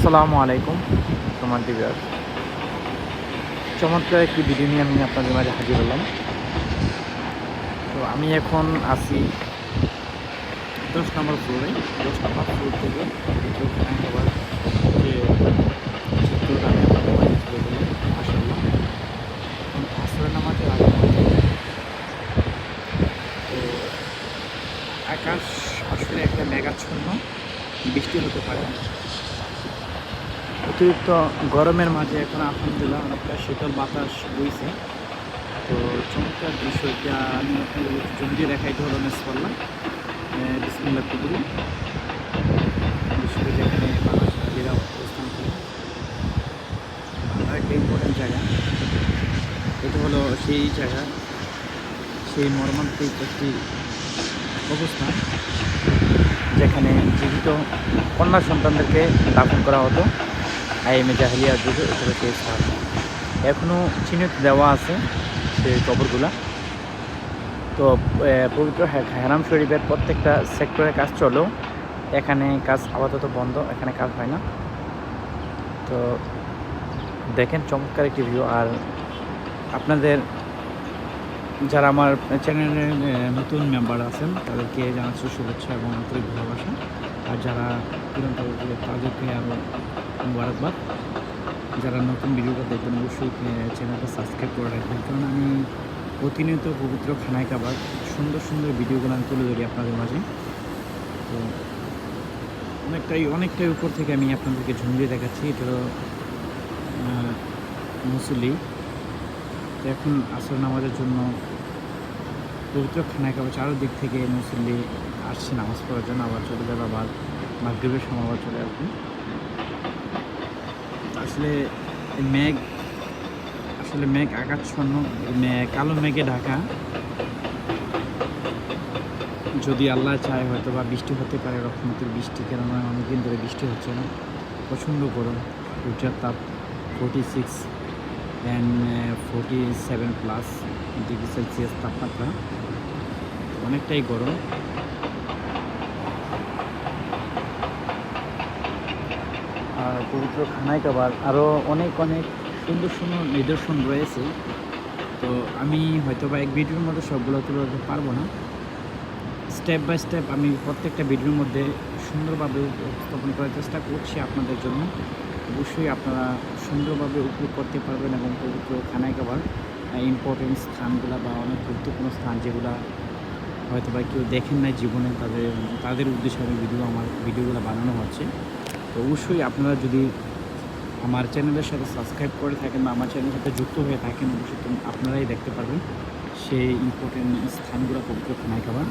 আসসালামু আলাইকুম তোমার দিবিয়ার চমৎকার একটি ভিডিও নিয়ে আমি আপনাদের মাঝে হাজির হলাম। তো আমি এখন আছি দশ নম্বর ফ্লোরে দশ নম্বর ফ্লোর থেকে যে নামাজে তো আকাশ আসলে একটা মেঘাচ্ছন্ন, বৃষ্টি হতে পারে। অতিরিক্ত গরমের মাঝে এখন আলহামদুলিল্লাহ অনেকটা শীতল বাতাস বইছে। তো চমৎকার দৃশ্য যা আমি আপনাদের জমি দিয়ে দেখাইতে হলো, মিস করলাম। বিসমুল্লাহ পুকুরি বিশ্বকে যেখানে বাংলাদেশ অবস্থান করে। একটা ইম্পর্টেন্ট জায়গা, এটা হলো সেই জায়গা, সেই মর্মান্তিক একটি অবস্থান, যেখানে জীবিত কন্যা সন্তানদেরকে দাফন করা হতো। আইএমএ জাহিলিয়া যুগে এটা সেই স্থান। এখনও চিহ্নিত দেওয়া আছে সেই কবরগুলা। তো পবিত্র হেরাম শরীফের প্রত্যেকটা সেক্টরে কাজ চলেও এখানে কাজ আপাতত বন্ধ, এখানে কাজ হয় না। তো, দেখেন চমৎকার একটি ভিউ আর আপনাদের যারা আমার চ্যানেলের নতুন মেম্বার আছেন, তাদেরকে জানাচ্ছি শুভেচ্ছা এবং আন্তরিক ভালোবাসা। আর যারা তাদেরকে আরও মুবারকবাদ। যারা নতুন ভিডিওটা দেখবেন, অবশ্যই চ্যানেলটা সাবস্ক্রাইব করে রাখবেন। কারণ আমি প্রতিনিয়ত পবিত্র খানায় খাবার, সুন্দর সুন্দর ভিডিওগুলো আমি তুলে ধরি আপনাদের মাঝে। তো অনেকটাই অনেকটাই উপর থেকে আমি আপনাদেরকে ঝুঁকিয়ে দেখাচ্ছি। এটা মুসল্লি। তো এখন আসর নামাজের জন্য পবিত্র খানায় কাবার চারোদিক থেকে মুসল্লি আসছে নামাজ পড়ার জন্য। আবার চলে যাবে আবার মাগরীবের সময়, আবার চলে আসবে। আসলে মেঘ আসলে মেঘ আকাচ্ছন্ন মেঘ, কালো মেঘে ঢাকা। যদি আল্লাহ চায় হয়তো বা বৃষ্টি হতে পারে রকমতের বৃষ্টি, কেননা অনেকদিন ধরে বৃষ্টি হচ্ছে না। প্রচণ্ড গরম, সূর্যের তাপ forty six and forty seven plus degree Celsius তাপমাত্রা। অনেকটাই গরম। আর পবিত্র খানায় কাবার আরও অনেক অনেক সুন্দর সুন্দর নিদর্শন রয়েছে। তো আমি হয়তো বা এক ভিডিওর মধ্যে সবগুলো তুলে ধরতে পারব না। স্টেপ বাই স্টেপ আমি প্রত্যেকটা ভিডিওর মধ্যে সুন্দরভাবে উপস্থাপন করার চেষ্টা করছি আপনাদের জন্য। অবশ্যই আপনারা সুন্দরভাবে উপভোগ করতে পারবেন এবং পবিত্র খানায় খাবার ইম্পর্টেন্ট স্থানগুলো বা অনেক গুরুত্বপূর্ণ স্থান যেগুলো হয়তো বা কেউ দেখেন নাই জীবনে, তাদের তাদের উদ্দেশ্যে আমি ভিডিও আমার, ভিডিওগুলো বানানো হচ্ছে। অবশ্যই আপনারা যদি আমার চ্যানেলের সাথে সাবস্ক্রাইব করে থাকেন বা আমার চ্যানেলের সাথে যুক্ত হয়ে থাকেন, অবশ্যই আপনারাই দেখতে পারবেন। সেই ইম্পর্টেন্ট স্থানগুলো পবিত্র খানায় খাবার